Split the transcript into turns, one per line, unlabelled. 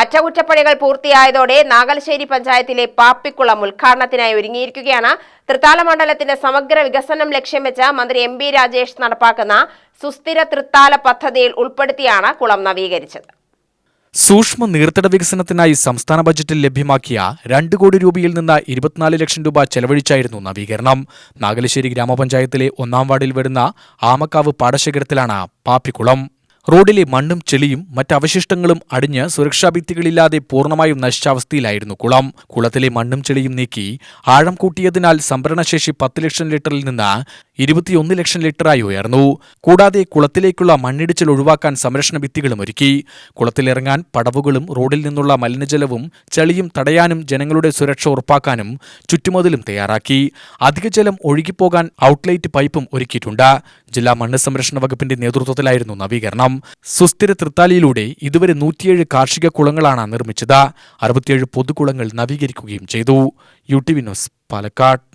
അറ്റകുറ്റപ്പണികൾ പൂർത്തിയായതോടെ നാഗലശ്ശേരി പഞ്ചായത്തിലെ പാപ്പിക്കുളം ഉദ്ഘാടനത്തിനായി ഒരുങ്ങിയിരിക്കുകയാണ്. തൃത്താല മണ്ഡലത്തിന്റെ സമഗ്ര വികസനം ലക്ഷ്യം വെച്ച മന്ത്രി എം ബി രാജേഷ് നടപ്പാക്കുന്ന സുസ്ഥിര തൃത്താല പദ്ധതിയിൽ ഉൾപ്പെടുത്തിയാണ് കുളം നവീകരിച്ചത്.
സൂക്ഷ്മ നീർത്തട വികസനത്തിനായി സംസ്ഥാന ബജറ്റിൽ ലഭ്യമാക്കിയ രണ്ട് കോടി രൂപയിൽ നിന്ന് ഇരുപത്തിനാല് ലക്ഷം രൂപ ചെലവഴിച്ചായിരുന്നു നവീകരണം. നാഗലശ്ശേരി ഗ്രാമപഞ്ചായത്തിലെ ഒന്നാം വാർഡിൽ വരുന്ന ആമക്കാവ് പാടശേഖരത്തിലാണ് പാപ്പിക്കുളം. റോഡിലെ മണ്ണും ചെളിയും മറ്റവശിഷ്ടങ്ങളും അടിഞ്ഞ് സുരക്ഷാ ഭിത്തികളില്ലാതെ പൂർണമായും നശിച്ചാവസ്ഥയിലായിരുന്നു കുളം. കുളത്തിലെ മണ്ണും ചെളിയും നീക്കി ആഴം കൂട്ടിയതിനാൽ സംഭരണശേഷി പത്ത് ലക്ഷം ലിറ്ററിൽ നിന്ന് ഇരുപത്തിയൊന്ന് ലക്ഷം ലിറ്ററായി ഉയർന്നു. കൂടാതെ കുളത്തിലേക്കുള്ള മണ്ണിടിച്ചിൽ ഒഴിവാക്കാൻ സംരക്ഷണ ഭിത്തികളും ഒരുക്കി. കുളത്തിലിറങ്ങാൻ പടവുകളും റോഡിൽ നിന്നുള്ള മലിനജലവും ചെളിയും തടയാനും ജനങ്ങളുടെ സുരക്ഷ ഉറപ്പാക്കാനും ചുറ്റുമതിലും തയ്യാറാക്കി. അധിക ജലം ഒഴുകിപ്പോകാൻ ഔട്ട്ലെറ്റ് പൈപ്പും ഒരുക്കിയിട്ടുണ്ട്. ജില്ലാ മണ്ണ് സംരക്ഷണ വകുപ്പിന്റെ നേതൃത്വത്തിലായിരുന്നു നവീകരണം. സുസ്ഥിര തൃത്താലിയിലൂടെ ഇതുവരെ നൂറ്റിയേഴ് കാർഷിക കുളങ്ങളാണ് നിർമ്മിച്ചത്. അറുപത്തിയേഴ് പൊതുകുളങ്ങൾ നവീകരിക്കുകയും ചെയ്തു. U T V news Palakkad.